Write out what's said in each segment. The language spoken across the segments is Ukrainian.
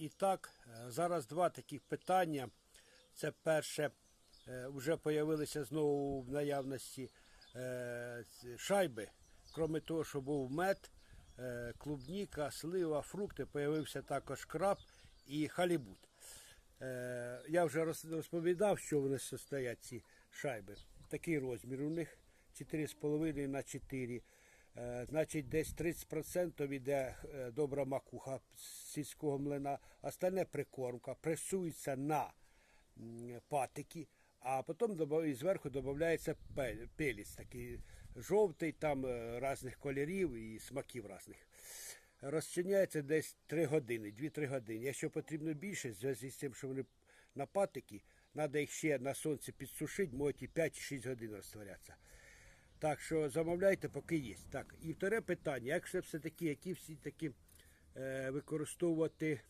І так, е, зараз два таких питання. Це перше, е, вже з'явилися знову в наявності е, шайби. Крім того, що був мед, клубніка, слива, фрукти, з'явився також краб і халібут. Я вже розповідав, що вони состоять ці шайби. Такий розмір у них 4,5 на 4. Е, Значить, десь 30% йде е, добра макуха сільського млина, остальне прикормка, пресується на патики, а потім зверху додається пе- пеліс, такий жовтий, там е, різних кольорів і смаків різних. Розчиняється десь 3 години, 2-3 години. Якщо потрібно більше, в зв'язку з тим, що вони на патики, треба їх ще на сонці підсушити, можуть і 5-6 годин розтворятися. Так що замовляйте, поки є. Так, і вторе питання, як все все-таки, які всі такі е, використовувати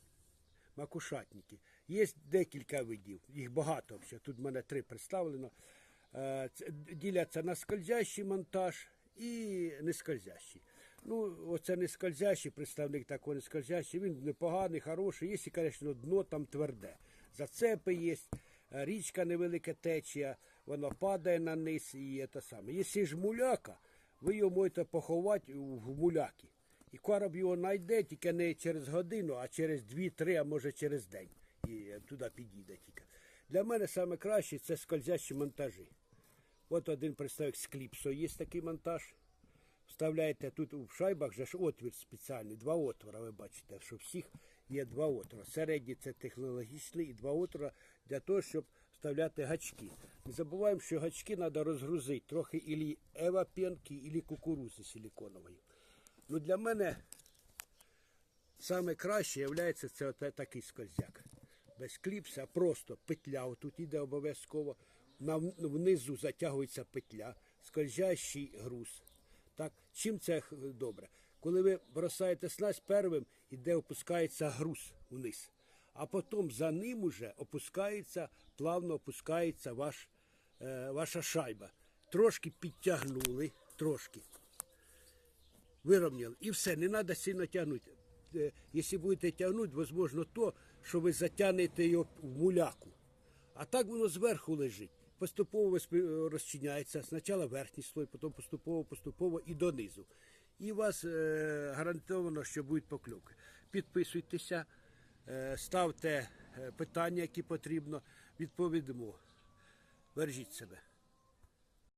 макушатники. Є декілька видів, їх багато взагалі. Тут в мене три представлено. Е, діляться на скользящий монтаж і нескользящий. Ну, оце нескользящий, представник такого нескользящий, він непоганий, хороший. Є, звісно, дно там тверде. Зацепи є, річка невелика течія, воно падає на низ і це саме. Якщо ж муляка, ви його можете поховати в муляки. І короб його знайде тільки не через годину, а через 2-3, а може через день. І е, туди підійде тільки. Для мене саме краще це скользящі монтажі. От один представник з кліпсо, є такий монтаж. Вставляєте тут в шайбах же ж отвір спеціальний, два отвора, ви бачите, що всіх є два отвора. Середній це технологічний і два отвора для того, щоб вставляти гачки. Не забуваємо, що гачки треба розгрузити трохи ілі ева пенки, ілі кукурузи силіконової. Ну для мене саме краще є це такий скользяк. Без кліпса, просто петля. Отут іде обов'язково. Внизу затягується петля, скользящий груз. Так, чим це добре? Коли ви бросаєте снасть, первим іде опускається груз вниз, а потім за ним уже опускається, плавно опускається ваш, е, ваша шайба. Трошки підтягнули, трошки вирівняли. І все, не треба сильно тягнути. Е, Якщо будете тягнути, можливо, то, що ви затягнете його в муляку. А так воно зверху лежить. Поступово розчиняється. Спочатку верхній слой, потім поступово, поступово і донизу. І у вас е, гарантовано, що будуть покльовки. Підписуйтеся, е, ставте е, питання, які потрібно, відповідемо, Бережіть себе.